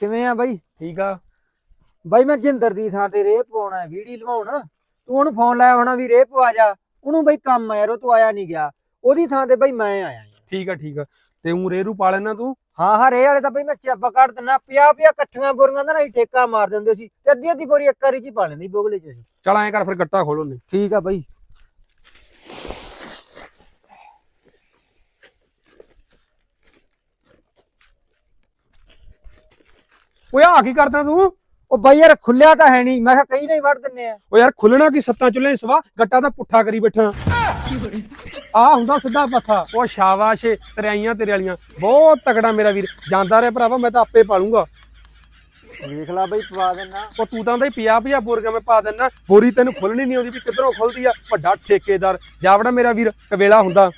ਕਿਵੇਂ ਆ ਬਾਈ? ਠੀਕ ਆ। ਬਾਈ ਮੈਂ ਜਿੰਦਰ ਦੀ ਥਾਂ ਤੇ ਰੇਹ ਪਵਾਉਣਾ ਵੀੜੀ ਲਵਾਉਣ। ਤੂੰ ਉਹਨੂੰ ਫੋਨ ਲਾਇਆ ਹੋਣਾ ਵੀ ਰੇਹ ਪਵਾ ਜਾ। ਉਹਨੂੰ ਬਾਈ ਕੰਮ ਆ ਯਾਰ ਉਹ ਤੂੰ ਆਇਆ ਨਹੀਂ ਗਿਆ। ਉਹਦੀ ਥਾਂ ਤੇ ਬਾਈ ਮੈਂ ਆਇਆ। ਠੀਕ ਆ ਠੀਕ ਆ। ਤੇ ਉਂ ਰੇਰੂ ਪਾ ਲੈਣਾ ਤੂੰ? ਹਾਂ ਹਾਂ ਰੇਹ ਵਾਲੇ ਤਾਂ ਬਾਈ ਮੈਂ ਚੱਬ ਕੱਢ ਦਿੰਨਾ। ਪਿਆ ਪਿਆ ਇਕੱਠੀਆਂ ਬੋਰੀਆਂ ਦਾ ਨਾ ਠੇਕਾ ਮਾਰ ਦਿੰਦੇ ਸੀ। ਤੇ ਅੱਧੀ ਅੱਧੀ ਬੋਰੀ ਇੱਕ ਵਾਰੀ ਚ ਹੀ ਪਾ ਲੈਂਦੀ ਬੋਗਲੇ ਚ ਅਸੀਂ। ਚਲ ਐਂ ਕਰ ਫਿਰ ਗੱਟਾ ਖੋਲੋ ਨੇ ਠੀਕ ਆ ਬਾਈ। ਓਏ ਆ ਕੀ ਕਰਦਾ ਤੂੰ? ਉਹ ਬਾਈ ਯਾਰ ਖੁੱਲਿਆ ਤਾਂ ਹੈ ਨਹੀਂ। ਮੈਂ ਕਿਹਾ ਕਈ ਨਹੀਂ ਵੜ ਦਿੰਨੇ ਆ। ਓ ਯਾਰ ਖੁੱਲਣਾ ਕੀ ਸੱਤਾਂ ਚੁੱਲੇ ਸਵਾ? ਗੱਟਾ ਤਾਂ ਪੁੱਠਾ ਕਰੀ ਬੈਠਾ। ਆ ਹੁੰਦਾ ਸਿੱਧਾ ਪਾਸਾ। ਉਹ ਸ਼ਾਬਾਸ਼ ਏ, ਤੇਰਿਆਈਆਂ ਤੇਰੇ ਵਾਲੀਆਂ। ਬਹੁਤ ਤਕੜਾ ਮੇਰਾ ਵੀਰ। ਜਾਂਦਾ ਰਿਹਾ ਭਰਾਵਾ ਮੈਂ ਤਾਂ ਆਪੇ ਪਾਲੂੰਗਾ। ਦੇਖ ਲੈ ਬਾਈ ਪਵਾ ਦੇਣਾ ਉਹ ਤੂੰ ਤਾਂ ਹੁੰਦਾ ਪਿਆ ਪਿਆ ਬੋਰੀਆਂ ਮੈਂ ਪਾ ਦਿੰਨਾ। ਬੋਰੀ ਤੈਨੂੰ ਖੁੱਲਣੀ ਨਹੀਂ ਆਉਂਦੀ ਵੀ ਕਿੱਧਰੋਂ ਖੁੱਲਦੀ ਆ। ਵੱਡਾ ਠੇਕੇਦਾਰ। ਜਾਵੜਾ ਮੇਰਾ ਵੀਰ ਕਵੇਲਾ ਹੁੰਦਾ।